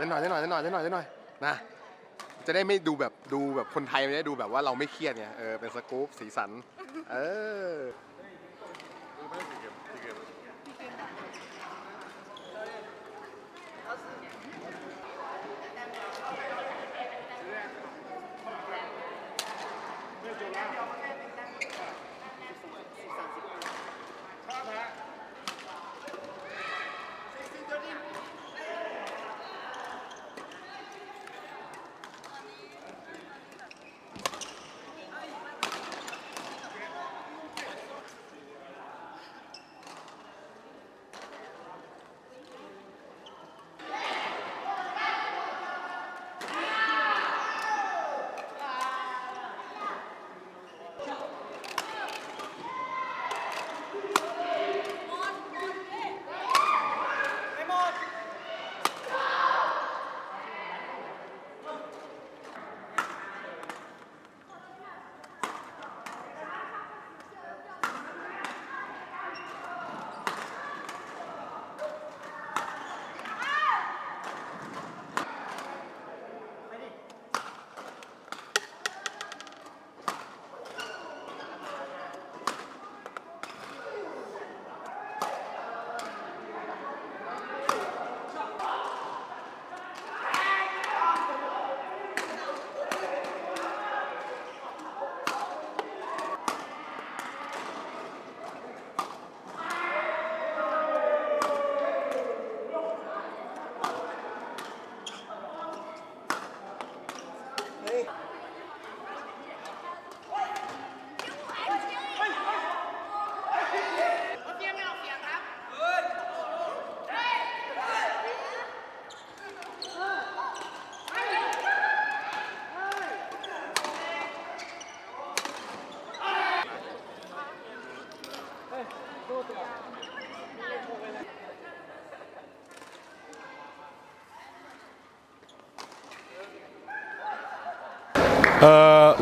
เล่นหน่อยเล่นหน่อยเล่นหน่อยเล่นหน่อยเล่นหน่อยนะ จะได้ไม่ดูแบบดูแบบคนไทยไม่ได้ดูแบบว่าเราไม่เครียดไงเออเป็นสกู๊ปสีสัน เออ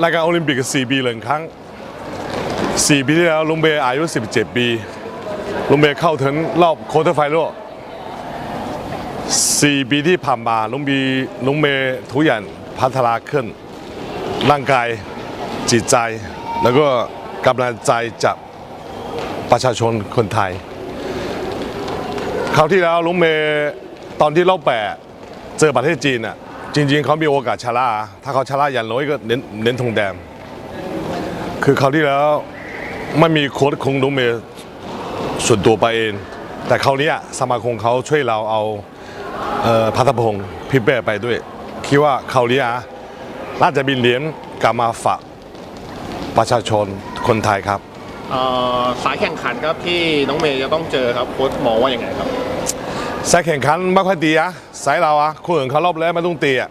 รายการโอลิมปิก4ปีหนึ่งครั้ง 4 ปีที่แล้วลุงเบย์อายุ 17 ปี ลุงเบย์เข้าถึงรอบโคเตอร์ไฟนอล4 ปีที่ผ่านมาลุงบีลุงเบย์ทุกอย่างพัฒนาขึ้น ร่างกายจิตใจ แล้วก็กำลังใจจากประชาชนคนไทย คราวที่แล้วลุงเมย์ตอนที่รอบแปดเจอประเทศจีนอะ จริงๆ เขามีโอกาสชนะถ้าเขาชนะอย่างน้อยก็เน้นเน้นธงแดง คือคราวที่แล้วไม่มีโค้ชคงลุงเมย์ส่วนตัวไปเอง แต่คราวเนี้ยสมาคมเขาช่วยเราเอาเอ่อพัทพงศ์พี่เป้ไปด้วย คิดว่าคราวเนี้ยน่าจะบินเหรียญกลับมาฝากประชาชนคนไทยครับ เอ่อสายแข่งขันครับที่น้องเมย์จะต้องเจอครับโค้ชมองว่ายังไงครับ สายแข่งขันไม่ค่อยตีอะสายเราอะคนอื่นเขารอบแล้วไม่ต้องตีอะ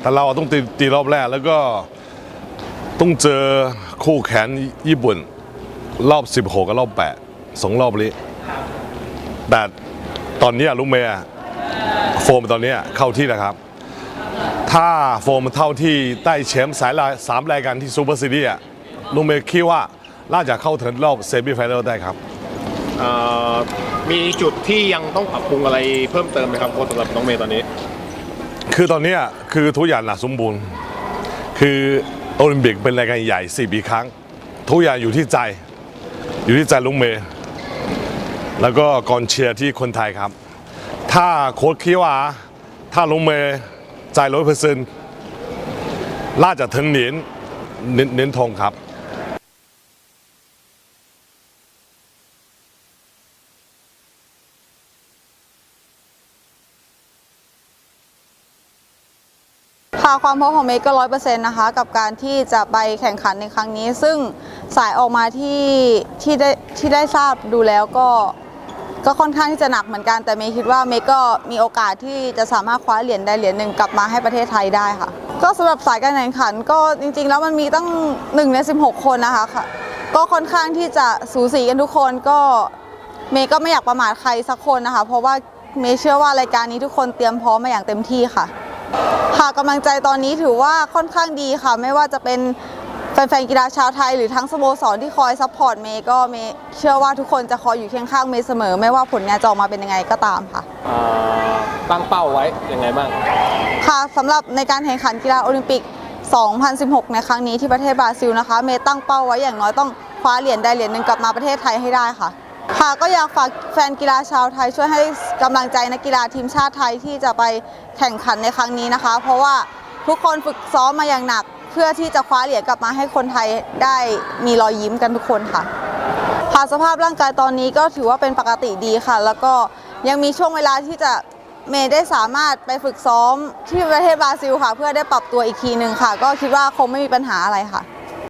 แต่เราต้องตีตีรอบแรกแล้วก็ต้องเจอคู่แข่งญี่ปุ่น รอบ 16 กับรอบ 8สองรอบนี้แต่ตอนนี้ลุงเมย์โฟมตอนนี้เข้าที่แล้วครับ ถ้าโฟมเท่าที่ได้แชมป์สายละสามรายการที่ซูเปอร์ซีรีส์อะลุงเมย์คิดว่าน่าจะเข้าถึงรอบเซมิไฟแนลได้ครับ มีจุดที่ยังต้องปรับปรุงอะไรเพิ่มเติมไหมครับโค้ชสำหรับน้องเมย์ตอนนี้ คือตอนเนี้ยคือทุกอย่างหนักสมบูรณ์ คือโอลิมปิกเป็นรายการใหญ่สี่ปีครั้ง ทุกอย่างอยู่ที่ใจ อยู่ที่ใจลุงเมย์แล้วก็กองเชียร์ที่คนไทยครับ ถ้าโค้ชคิดว่า ถ้าลุงเมย์ใจร้อยเปอร์เซ็นต์น่าจะถึงเหรียญเหรียญเหรียญทองครับ ค่ะความพร้อมของเมย์ก็ร้อยเปอร์เซ็นต์นะคะ กับการที่จะไปแข่งขันในครั้งนี้ ซึ่งสายออกมาที่ที่ได้ที่ได้ทราบดูแล้วก็ก็ค่อนข้างที่จะหนักเหมือนกันแต่เมย์คิดว่าเมย์ก็มีโอกาสที่จะสามารถคว้าเหรียญได้เหรียญหนึ่งกลับมาให้ประเทศไทยได้ค่ะ ก็สำหรับสายการแข่งขันก็จริง ๆ แล้วมันมีตั้ง1ใน16 คนนะคะค่ะก็ค่อนข้างที่จะสูสีกันทุกคนก็เมย์ก็ไม่อยากประมาทใครสักคนนะคะ เพราะว่าเมย์เชื่อว่ารายการนี้ทุกคนเตรียมพร้อมมาอย่างเต็มที่ค่ะ ค่ะกำลังใจตอนนี้ถือว่าค่อนข้างดีค่ะ ไม่ว่าจะเป็นแฟนๆกีฬาชาวไทย หรือทั้งสโมสรที่คอยซัพพอร์ตเมย์ก็เมย์เชื่อว่าทุกคนจะคอยอยู่เคียงข้างเมย์เสมอ ไม่ว่าผลงานจะออกมาเป็นยังไงก็ตามค่ะตั้งเป้าไว้ยังไงบ้าง ค่ะสำหรับในการแข่งขันกีฬาโอลิมปิก 2016 ในครั้งนี้ที่ประเทศบราซิลนะคะ เมย์ตั้งเป้าไว้อย่างน้อยต้องคว้าเหรียญได้เหรียญหนึ่งกลับมาประเทศไทยให้ได้ค่ะ ค่ะก็อยากฝากแฟนกีฬาชาวไทยช่วยให้กำลังใจนักกีฬาทีมชาติไทยที่จะไปแข่งขันในครั้งนี้นะคะ เพราะว่าทุกคนฝึกซ้อมมาอย่างหนัก เพื่อที่จะคว้าเหรียญกลับมาให้คนไทยได้มีรอยยิ้มกันทุกคนค่ะค่ะสภาพร่างกายตอนนี้ก็ถือว่าเป็นปกติดีค่ะ แล้วก็ยังมีช่วงเวลาที่จะเมย์ได้สามารถไปฝึกซ้อมที่ประเทศบราซิลค่ะ เพื่อได้ปรับตัวอีกทีหนึ่งค่ะ ก็คิดว่าคงไม่มีปัญหาอะไรค่ะ